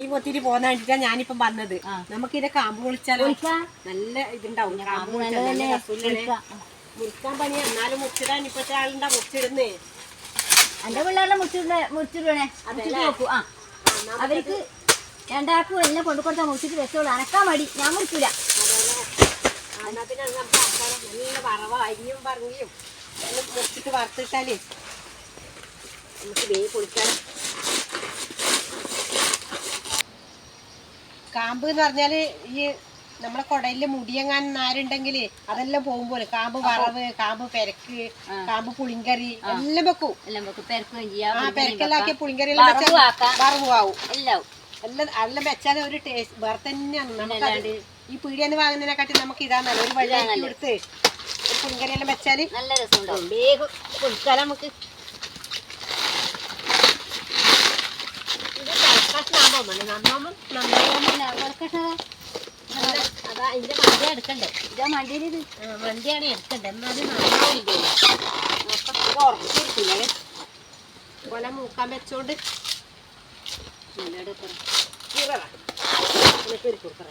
ഈ കൊത്തിരി പോന്ന വേണ്ടിട്ടാ ഞാനിപ്പം വന്നത്. നമുക്ക് ഇതിനെ കാമ്പ് പൊളിച്ചാലോ നല്ല ഇതുണ്ടാവും. കാമ്പ് പൊളിച്ചാൽ. പൊളിക്കാം. മുറിക്കാൻ പണി. എന്നാലും മുറിച്ചിടാൻ ഇപ്പത്തെ ആളുണ്ടാ മുറിച്ചിടുന്നേ. എന്റെ പിള്ളേരെ മുറിച്ചിടണേ മുറിച്ചിടണേ നോക്കൂ. ആ. അവർക്ക് രണ്ടാൾക്കും എല്ലാം കൊണ്ടു കൊടുത്താൽ മുറിച്ചിട്ട് വെച്ചോളൂ. അനക്കാൻ മടി. ഞാൻ മുറിക്കൂല. എന്നാ പിന്നെ അത് നമുക്ക് ആക്കാലോ. നല്ല വറവ അരിയും പറഞ്ഞും. മുറിച്ചിട്ട് വറുത്തിട്ടാലേ നമുക്ക് വേ പൊളിക്കാൻ കാമ്പ് എന്ന് പറഞ്ഞാൽ ഈ നമ്മളെ കൊടയിലെ മുടിയെങ്ങാൻ നാരുണ്ടെങ്കിൽ അതെല്ലാം പോകുമ്പോലെ കാമ്പ് വറവ് കാമ്പ് പെരക്ക് കാമ്പ് പുളിങ്കറി എല്ലാം വെക്കും. എല്ലാം വെക്കും. പെരക്കുകയും ചെയ്യാം. ആ പെരക്കെല്ലാം പെരക്കെല്ലാക്കിയ പുളിങ്കറി എല്ലാം വെച്ചാൽ. വറവാവും. എല്ലാം എല്ലാം എല്ലാം വെച്ചാൽ ഒരു ടേസ്റ്റ് വേറെ തന്നെയാണ്. നമുക്ക് ഈ പീടിയെന്ന് വാങ്ങുന്നതിനെക്കാട്ടി നമുക്ക് ഇതാണല്ലോ ഒരു വഴി ഇതാ ഒരു പുളിങ്കറി എല്ലാം വെച്ചാൽ നല്ല രസമുണ്ടാവും. വേഗം പൊളിക്കാലോ നമുക്ക് അതാ ഇതിന്റെ വണ്ടി എടുക്കണ്ടേ ഇതാ മണ്ടിയിൽ ഇത് ആ, വണ്ടിയാണ് എടുക്കണ്ടേ എന്നാലും നന്നാവില്ലേ ഉറപ്പിരിക്കില്ലേ കൊല മൂക്കാൻ വെച്ചോണ്ട് കീറല കീറി കൊടുക്കറ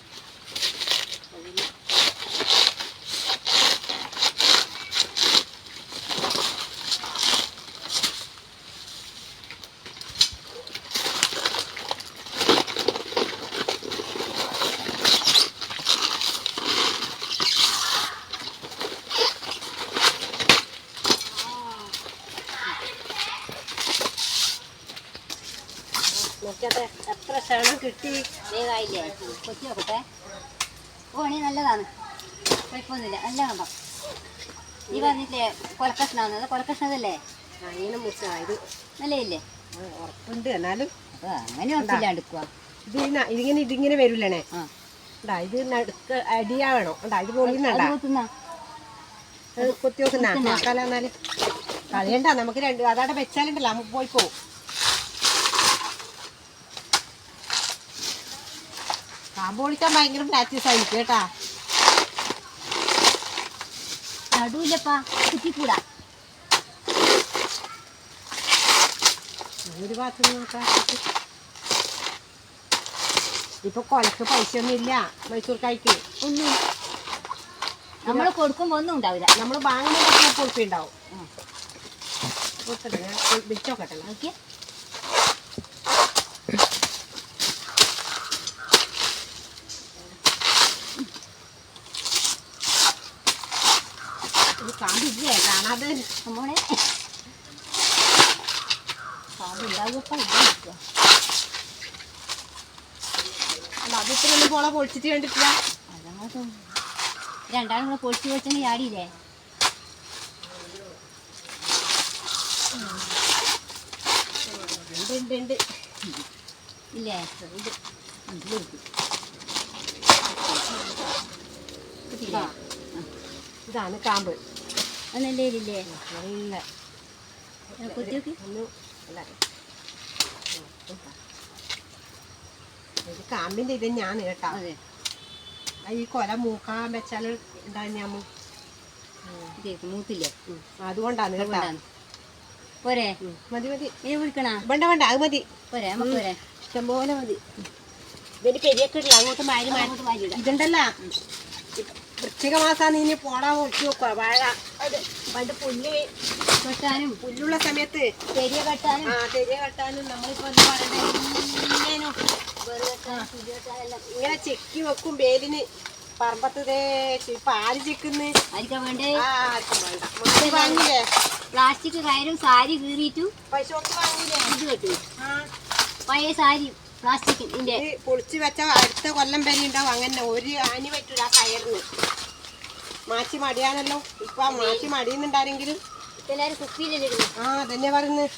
എത്ര ശകലം കിട്ടി? വേഗമായില്ലേ കൊച്ചി നോക്കട്ടെ. ഓ നല്ലതാണ്. കുഴപ്പമൊന്നുമില്ല. നല്ല കണ്ടോ? നീ പറഞ്ഞില്ലേ കൊലക്കഷ്ണാവുന്നത് കൊലക്കഷ്ണതല്ലേ? അങ്ങനെ നല്ലയില്ലേ? ഉറപ്പുണ്ട് എന്നാലും. അപ്പൊ അങ്ങനെ ഉറപ്പില്ലാണ്ടിക്കുക ഇത് ഇതിങ്ങനെ ഇതിങ്ങനെ വരില്ലണേ ഉണ്ടാ ഇത് നടുക്ക് അടിയാവണോ. ഉണ്ടാ ഇത് പൊളിയുന്നുണ്ടാ നോക്കുന്ന. കുത്തി എന്നാൽ. കളയണ്ട നമുക്ക് രണ്ട് അതവിടെ വെച്ചാലുണ്ടല്ലോ. നമുക്ക് പോയി പോവും. കാമ്പ് പൊളിക്കാൻ ഭയങ്കര പ്രാക്ടീസ് ആയിരിക്കും കേട്ടാ. നടുവില്ലപ്പാ കുത്തിക്കൂടാ. ഒരു ഭാഗത്ത് നോക്കാം. ഇപ്പൊ കൊലക്ക് പൈസ ഒന്നും ഇല്ല മൈസൂർ കായ്ക്ക് ഒന്നും. നമ്മൾ കൊടുക്കുമ്പോ ഒന്നും ഉണ്ടാവില്ല. നമ്മൾ വാങ്ങുമ്പോൾ. കൊടുക്കട്ടെ ഞാൻ വിളിച്ചോക്കട്ടല്ലോ നോക്കിയേ ഇത് കാമ്പില്ലേ ഇല്ല അല്ല അത് ഇത്ര ഒന്നും പോളെ പൊളിച്ചിട്ട് കണ്ടിട്ടില്ല. അതങ്ങോട്ട് രണ്ടാളും കൂടെ പൊളിച്ചു വെച്ചെങ്കിൽ ചാടിയില്ലേ? ഉണ്ട് ഉണ്ട് ഉണ്ട്. ഇല്ലേ? ഇതാ. ഇതാണ് കാമ്പ്. ഇല്ലേ ഇത് കാമ്പിന്റെ ഇത് ഞാൻ കേട്ടാ. ഈ കൊല മൂക്കാൻ വെച്ചാൽ എന്താ ഞാൻ മൂത്തില്ലേ? അതുകൊണ്ടാണ് കേട്ടാ. പോരെ. മതി മതി. ഏ വിളിക്കണ? വേണ്ട വേണ്ട അത് മതി. പോരെ നമുക്ക് പോരെ. ഇഷ്ടംപോലെ മതി. ഇതിന് പെരിയൊക്കെ ഇല്ല അങ്ങോട്ട് മാരി മാറി ഇതുണ്ടല്ല. വൃശ്ചിക മാസാണ് ഇനി പോടാൻ പൊളിച്ചു വാഴ പണ്ട് പുല്ല് കെട്ടാനും. പുല്ലുള്ള സമയത്ത് തെരിയ കെട്ടാനും. ആ തെരിയ കെട്ടാനും നമ്മളിപ്പോ എന്താ പറയണ്ടേ? ഇങ്ങനെ ചെക്കി വെക്കും വേലിന് പറമ്പത്തതേ ഇപ്പൊ ആര് ചെക്കുന്നു? ആർക്കും വേണ്ട? വാങ്ങില്ലേ? പ്ലാസ്റ്റിക് കയറും സാരി കീറിയിട്ടു പൈസ വാങ്ങില്ലേ ഇത് കെട്ടു. പഴയ സാരി പ്ലാസ്റ്റിക്കിന്റെ. പൊളിച്ചു പൊളിച്ച് വെച്ച അടുത്ത കൊല്ലം വരെ ഉണ്ടാവും. അങ്ങനെ ഒരു ആനി പറ്റൂല ആ കയറിന്. മാച്ചി മടിയാണല്ലോ. ഇപ്പൊ മാച്ചി കുപ്പിയിലല്ലേ ആ അതന്നെ പറയുന്നത്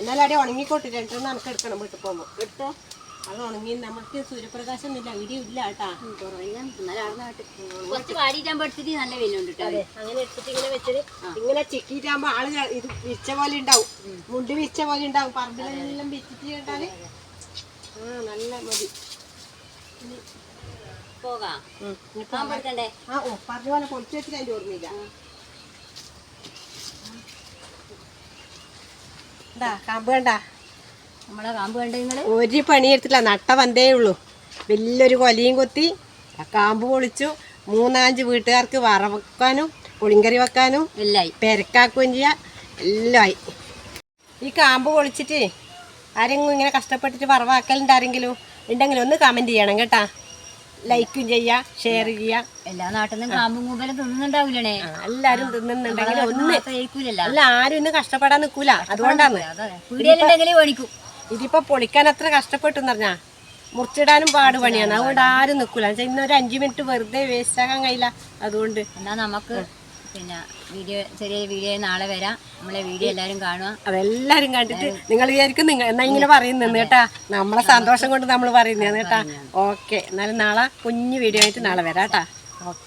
എന്നാലും അവിടെ ഉണങ്ങിക്കോട്ടെ. രണ്ടെണ്ണം നമുക്ക് എടുക്കണം വീട്ടിൽ പോകുമ്പോൾ എടുത്തോ? അത് ഉണങ്ങി നമുക്ക് സൂര്യപ്രകാശം ഒന്നുമില്ല ഇടിയും ഇല്ല കേട്ടാ നല്ല വെയിലുണ്ട് അങ്ങനെ എടുത്തിട്ട് ഇങ്ങനെ വെച്ചത്. ഇങ്ങനെ ചിക്കിയിട്ടാകുമ്പോ ആൾ ഇത് വിച്ച പോലെ ഉണ്ടാവും. മുണ്ട് വിച്ച പോലെ ഉണ്ടാവും. പറമ്പിലെല്ലാം വിച്ചിട്ട് കേട്ടാൽ. ആ നല്ല മതി. പോകാം. ആ ഓ പറഞ്ഞ പോലെ പൊളിച്ചു വെച്ചിട്ട് അതിന്റെ ഓർമ്മയില്ല. എന്താ കാമ്പ് കണ്ടാ? നമ്മളെ കാമ്പ് കണ്ടു നിങ്ങൾ? ഒരു പണിയെടുത്തില്ല നട്ട വന്തേ ഉള്ളൂ. വലിയൊരു കൊലയും കൊത്തി ആ കാമ്പ് പൊളിച്ചു. മൂന്നാഞ്ച് വീട്ടുകാർക്ക് വറവെക്കാനും പുളിങ്കറി വെക്കാനും എല്ലായി. പെരക്കാക്കുകയും ചെയ്യാം. എല്ലായി. ഈ കാമ്പ് പൊളിച്ചിട്ട് ആരെങ്കിലും ഇങ്ങനെ കഷ്ടപ്പെട്ടിട്ട് വറവാക്കലുണ്ട് ആരെങ്കിലും? ഉണ്ടെങ്കിൽ ഒന്ന് കമന്റ് ചെയ്യണം കേട്ടാ. ലൈക്കും ചെയ്യാം ഷെയർ ചെയ്യാം. എല്ലാ നാട്ടിൽ നിന്നും കാമ്പും കൂമ്പലും തിന്നുന്നുണ്ടാവില്ലേ എല്ലാരും തിന്നുന്നുണ്ടെങ്കിൽ ഒന്ന് അല്ല ആരും ഇന്ന് കഷ്ടപ്പെടാൻ നിൽക്കൂല. അതുകൊണ്ടാണ്. ഇതിപ്പോ പൊളിക്കാൻ അത്ര കഷ്ടപ്പെട്ടു എന്ന് പറഞ്ഞാ. മുറിച്ചിടാനും പാട് പണിയാണ്. അതുകൊണ്ട് ആരും നിൽക്കൂല. ഇന്നൊരു അഞ്ചു മിനിറ്റ് വെറുതെ വേസ്റ്റ് ആക്കാൻ കഴിയില്ല. അതുകൊണ്ട് എന്നാ നമുക്ക് പിന്നെ വീഡിയോ ചെറിയ വീഡിയോ നാളെ വരാം. നമ്മളെ വീഡിയോ എല്ലാവരും കാണുക. അതെല്ലാരും കണ്ടിട്ട് നിങ്ങൾ വിചാരിക്കും നിങ്ങൾ എന്നാ ഇങ്ങനെ പറയുന്നു കേട്ടാ. നമ്മളെ സന്തോഷം കൊണ്ട് നമ്മൾ പറയുന്നേട്ടാ കേട്ടാ. ഓക്കെ. എന്നാലും നാളെ കുഞ്ഞു വീഡിയോ ആയിട്ട് നാളെ വരാം കേട്ടാ ഓക്കെ.